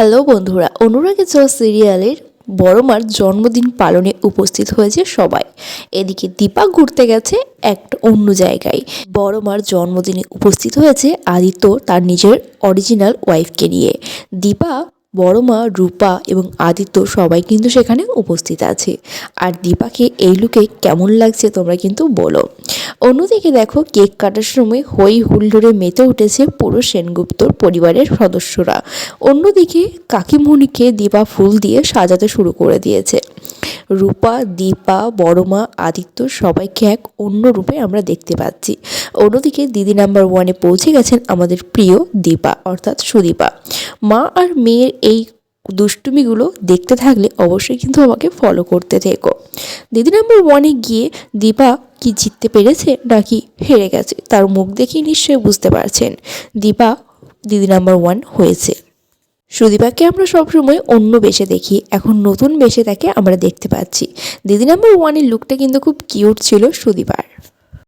Hello বন্ধুরা, অনুরাগে ছ সিরিয়ালের বড়মার জন্মদিন পালনে উপস্থিত হয়েছে সবাই। এদিকে দীপা ঘুরতে গেছে একটা অন্য জায়গায়। বড়মার জন্মদিনে উপস্থিত হয়েছে আদিত্য তার নিজের অরিজিনাল ওয়াইফকে নিয়ে। দীপা বড় মা রূপা এবং আদিত্য সবাই কিন্তু সেখানে উপস্থিত আছে। আর দীপাকে এই লুকে কেমন লাগছে তোমরা কিন্তু বলো। অন্যদিকে দেখো, কেক কাটার সময় হই হুল্লোড়ে মেতে উঠেছে পুরো সেনগুপ্তর পরিবারের সদস্যরা। অন্যদিকে কাকিমণিকে দীপা ফুল দিয়ে সাজাতে শুরু করে দিয়েছে। রূপা, দীপা, বড়মা, আদিত্য সবাইকে এক অন্য রূপে আমরা দেখতে পাচ্ছি। অন্যদিকে দিদি নাম্বার ওয়ানে পৌঁছে গেছেন আমাদের প্রিয় দীপা, অর্থাৎ সুদীপা। মা আর মেয়ের এই দুষ্টুমিগুলো দেখতে থাকলে অবশ্যই কিন্তু আমাকে ফলো করতে থেকো। দিদি নাম্বার ওয়ানে গিয়ে দীপা কি জিততে পেরেছে নাকি হেরে গেছে, তার মুখ দেখেই নিশ্চয়ই বুঝতে পারছেন। দীপা, দিদি নাম্বার ওয়ান হয়েছে। সুদীপাকে আমরা সবসময় অন্য বেশে দেখি। এখন নতুন বেশে তাকে আমরা দেখতে পাচ্ছি। দিদি নাম্বার ওয়ানের লুকটা কিন্তু খুব কিউট ছিল সুদীপার।